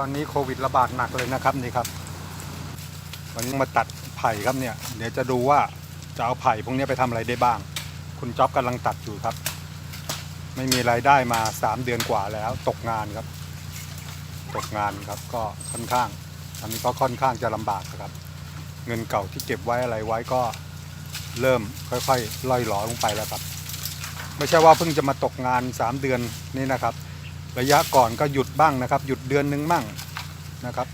ตอนนี้โควิดระบาดหนักเลยนะครับนี่ครับวันนี้มาตัดไผ่ครับเนี่ย เดี๋ยวจะดูว่าจะเอาไผ่พวกนี้ไปทำอะไรได้บ้าง คุณจ๊อบกำลังตัดอยู่ครับ ไม่มีรายได้มา 3 เดือนกว่าแล้ว ตกงานครับ ตกงานครับก็ค่อนข้างอันนี้ก็ค่อนข้างจะลำบากนะครับ เงินเก่าที่เก็บไว้อะไรไว้ก็เริ่มค่อยๆล่อยหลอลงไปแล้วครับ ไม่ใช่ว่าเพิ่งจะมาตกงาน 3 เดือนนี่นะครับ ระยะก่อนก็หยุดบ้างนะครับ หยุดเดือนหนึ่งมั่งนะครับ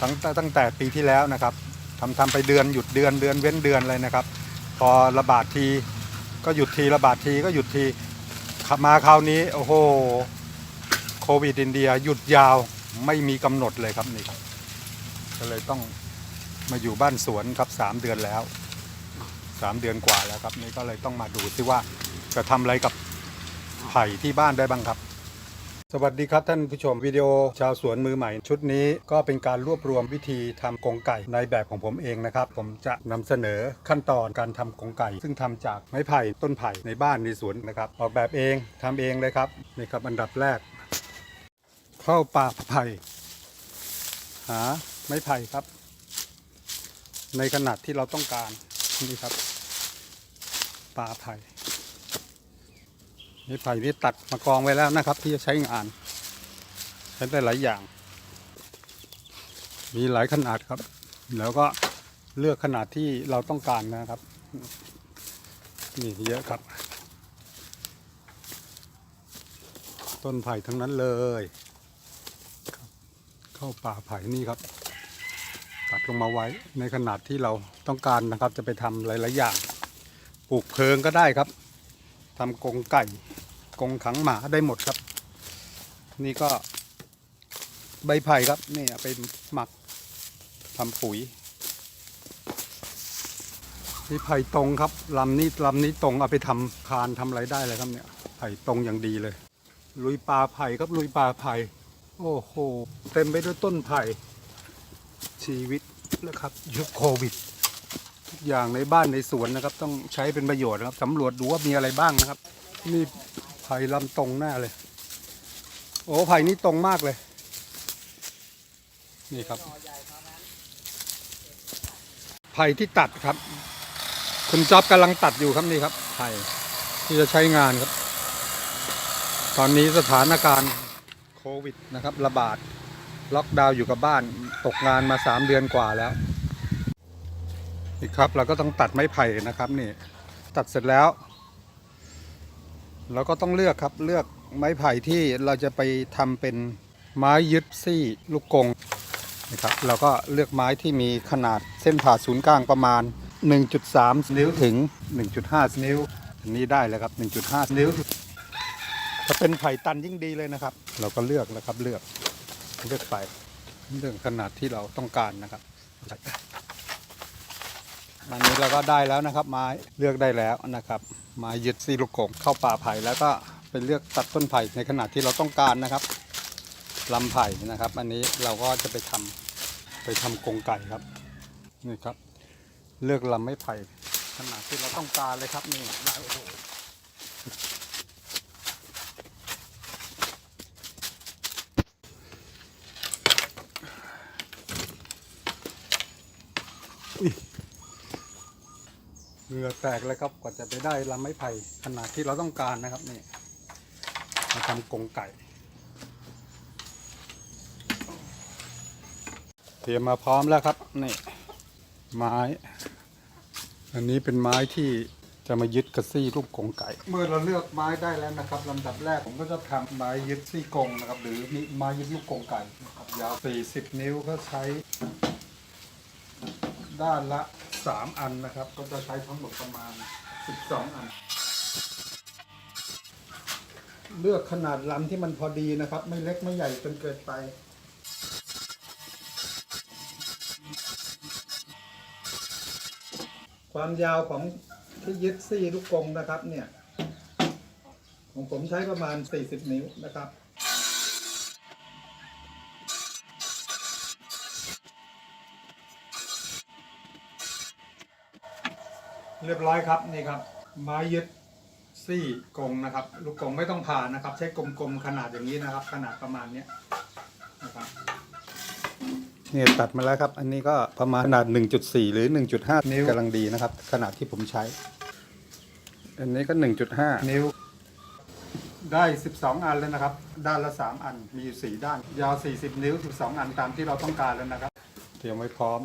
ตั้งต่ตั้งแต่ปีที่แล้วนะครับทำทำไปเดือนหยุดเดือนเดือนเว้นเดือนเลยนะครับ พอระบาดที ก็หยุดทีระบาดทีก็หยุดทีขับมาคราวนี้โอ้โหโควิดอินเดียหยุดยาวไม่มีกำหนดเลยครับนี่ครับก็เลยต้องมาอยู่บ้านสวนครับสามเดือนแล้วสามเดือนกว่าแล้วครับนี่ก็เลยต้องมาดูซิว่าจะทำอะไรกับไผ่ที่บ้านได้บ้างครับ สวัสดีครับท่านผู้ชมวิดีโอชาวสวนมือใหม่ ชุดนี้ก็เป็นการรวบรวมวิธีทำกงไก่ในแบบของผมเองนะครับ ผมจะนำเสนอขั้นตอนการทำกงไก่ ซึ่งทำจากไม้ไผ่ต้นไผ่ในบ้านในสวนนะครับ ออกแบบเองทำเองเลยครับนี่ครับอันดับแรก เข้าป่าไผ่ หาไม้ไผ่ครับ ในขนาดที่เราต้องการนี่ครับป่าไผ่ ไม้ไผ่นี่ตัดมากองไว้แล้วนะครับ ที่จะใช้งาน ใช้ได้หลายอย่าง มีหลายขนาดครับ แล้วก็เลือกขนาดที่เราต้องการนะครับ นี่เยอะครับ ต้นไผ่ทั้งนั้นเลยเข้าป่าไผ่นี่ครับ ตัดลงมาไว้ในขนาดที่เราต้องการนะครับ จะไปทำหลาย ๆ อย่าง ปลูกเพลิงก็ได้ครับ ทำกรงไก่กรงขังหมาได้หมดครับ นี่ก็ใบไผ่ครับนี่เอาไปหมักทำปุ๋ยนี่ไผ่ตรงครับลำนี้ลำนี้ตรงเอาไปทำคานทำอะไรได้เลยครับเนี่ยไผ่ตรงอย่างดีเลย ลุยป่าไผ่ครับลุยป่าไผ่โอ้โห เต็มไปด้วยต้นไผ่ชีวิตนะครับยุคโควิด อย่างในบ้านในสวนนะครับ ต้องใช้เป็นประโยชน์นะครับสำรวจดูว่ามีอะไรบ้างนะครับ นี่ไผ่ลำตรงแน่เลย โอ้ไผ่นี่ตรงมากเลย นี่ครับ ไผ่ที่ตัดครับ คุณจ๊อบกำลังตัดอยู่ครับนี่ครับ ไผ่ที่จะใช้งานครับ ตอนนี้สถานการณ์โควิดนะครับ ระบาดล็อกดาวน์อยู่กับบ้านตกงานมาสามเดือนกว่าแล้ว นี่ครับเราก็ต้องตัดไม้ไผ่นะครับนี่ตัดเสร็จแล้ว เราก็ต้องเลือกครับเลือกไม้ไผ่ที่เราจะไปทำเป็นไม้ยึดซี่ลูกกงนะครับเราก็เลือกไม้ที่มีขนาดเส้นผ่าศูนย์กลางประมาณ 1.3 นิ้วถึง 1.5 นิ้วอันนี้ได้แล้วครับ 1.5 นิ้วถ้าเป็นไผ่ตันยิ่งดีเลยนะครับ เราก็เลือกแล้วครับเลือกเลือกไปเรื่องขนาดที่เราต้องการนะครับ อันนี้เราก็ได้แล้วนะครับไม้เลือกได้แล้วนะครับไม้ยึดซีลูกกงเข้าป่าไผ่แล้วก็ไปเลือกตัดต้นไผ่ในขนาดที่เราต้องการนะครับลำไผ่นะครับ อันนี้เราก็จะไปทำไปทำกรงไก่ครับนี่ครับ เลือกลำไม้ไผ่ขนาดที่เราต้องการเลยครับนี่ได้โอ้โห เหงื่อแตกเลยครับกว่าจะไปได้ลำไม้ไผ่ขนาดที่เราต้องการนะครับนี่มาทำกรงไก่ เตรียมมาพร้อมแล้วครับนี่ไม้ อันนี้เป็นไม้ที่จะมายึดกระซี่ลูกกรงไก่ เมื่อเราเลือกไม้ได้แล้วนะครับลำดับแรกผมก็จะทำไม้ยึดซี่กรงนะครับ หรือมีไม้ยึดลูกกรงไก่ยาว 40 นิ้วก็ใช้ ด้านละ 3 อันนะครับ ก็จะใช้ทั้งหมดประมาณ 12 อัน เลือกขนาดลำที่มันพอดีนะครับ ไม่เล็กไม่ใหญ่จนเกินไปความยาวของที่ยึดซี่ลูกกงนะครับเนี่ย ของผมใช้ประมาณ 40 นิ้วนะครับ เรียบร้อยครับนี่ครับ ไม้ยึดซี่กรงนะครับ ลูกกรงไม่ต้องผ่านนะครับ ใช้กลมๆขนาดอย่างนี้นะครับ ขนาดประมาณเนี้ยนะครับเนี่ยตัดมาแล้วครับ อันนี้ก็ประมาณขนาด 1.4 หรือ 1.5 นิ้วกำลังดีนะครับ ขนาดที่ผมใช้ อันนี้ก็ 1.5 นิ้ว ได้ 12 อันแล้วนะครับ ด้านละ 3 อัน มีอยู่ 4 ด้าน ยาว 40 นิ้ว 12 อันตามที่เราต้องการแล้วนะครับ เตรียมไว้พร้อม